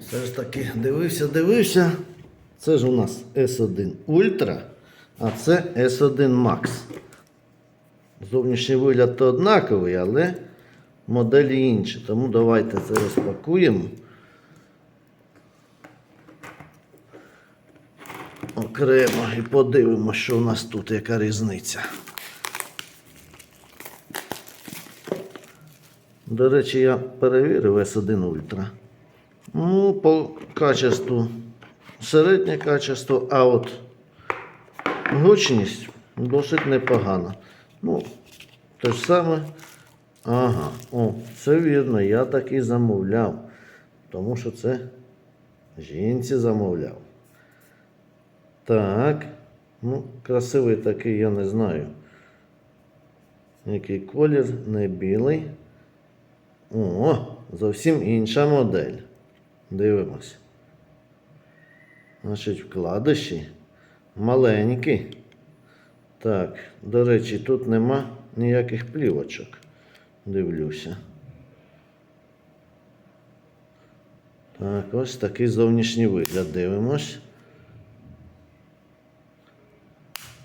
Все ж таки дивився, дивився. Це ж у нас S1 Ultra, а це S1 Max. Зовнішній вигляд то однаковий, але моделі інші. Тому давайте це розпакуємо. Окремо і подивимося, що у нас тут, яка різниця. До речі, я перевірив S1 Ultra. Ну, по качеству середнє качество, а от гучність досить непогана. Ну, те ж саме. Ага, о, це вірно, я так і замовляв. Тому що це жінці замовляв. Так. Ну, красивий такий, я не знаю. Який колір, не білий. О, зовсім інша модель. Дивимось. Значить, вкладиші маленькі. Так, до речі, тут нема ніяких плівочок. Дивлюся. Так, ось такий зовнішній вигляд. Дивимось.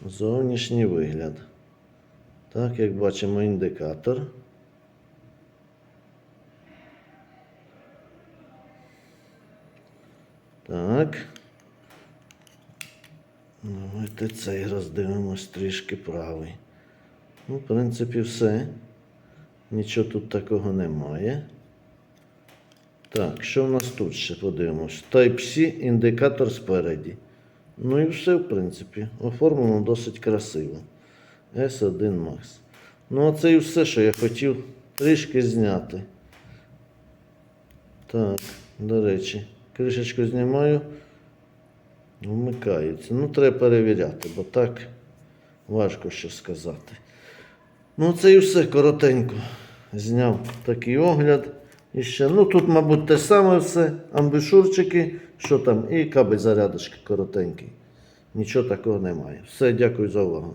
Зовнішній вигляд. Так, як бачимо, індикатор. Так. Давайте цей роздивимось трішки правий. Ну, в принципі, все. Нічого тут такого немає. Так, що в нас тут ще подивимось? Type-C, індикатор спереді. Ну і все, в принципі. Оформлено досить красиво. S1 Max. Ну, а це і все, що я хотів трішки зняти. Так, до речі, кришечку знімаю. Вмикається. Ну, треба перевіряти, бо так важко що сказати. Ну, це і все коротенько. Зняв такий огляд. І ще, ну тут, мабуть, те саме все. Амбушурчики, що там, і кабель зарядочки коротенький. Нічого такого немає. Все, дякую за увагу.